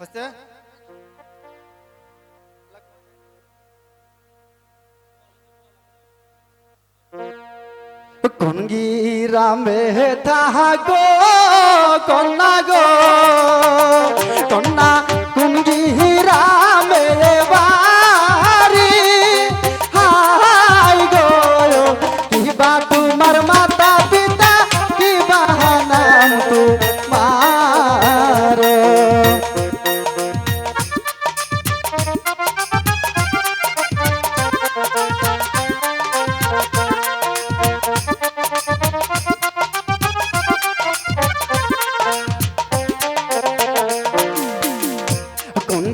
फस्ते कुंगी रामे था गो कोना गो कोना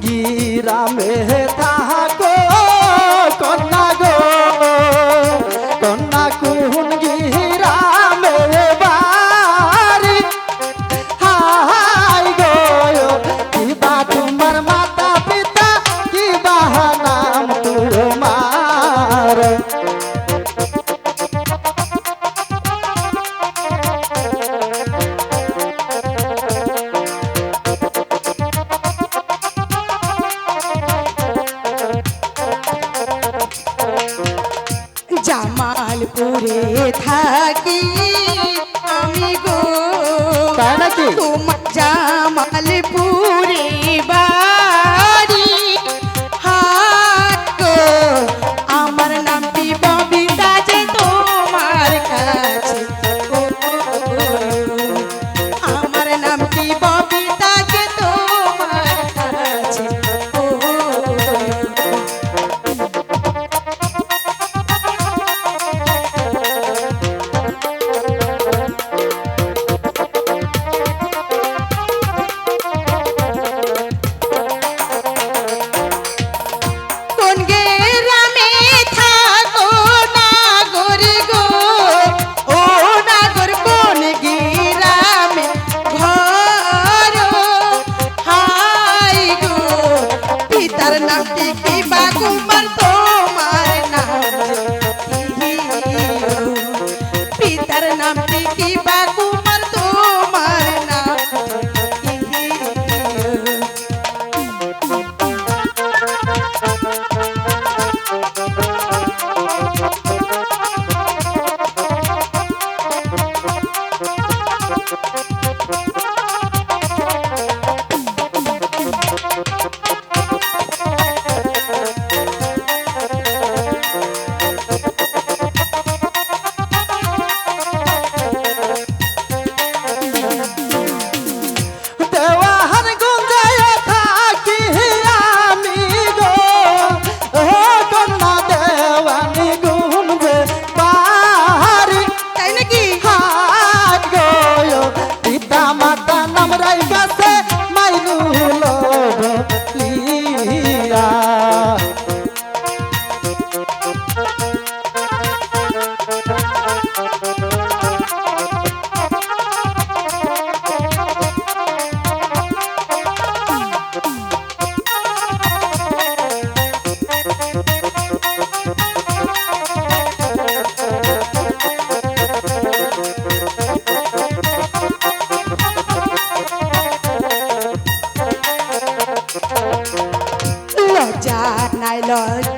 কি রামে তাহাকো কন্যা തൂമ night, Lord.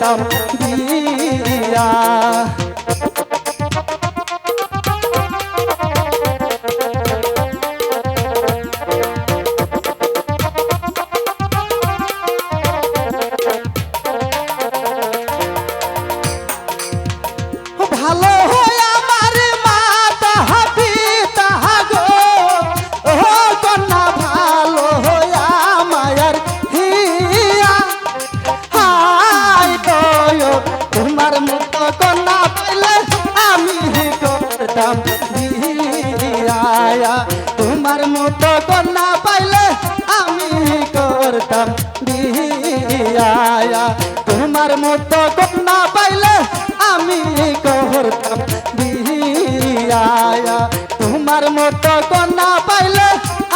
করতাম বিয়া বিয়া তোমার মতো কন্যা পাইলে আমি করতাম বিয়া। তোমার মতো কন্যা পাইলে আমি করতাম বিয়া। তোমার মতো কন্যা পাইলে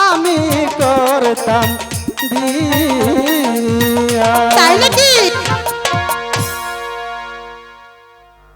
আমি করতাম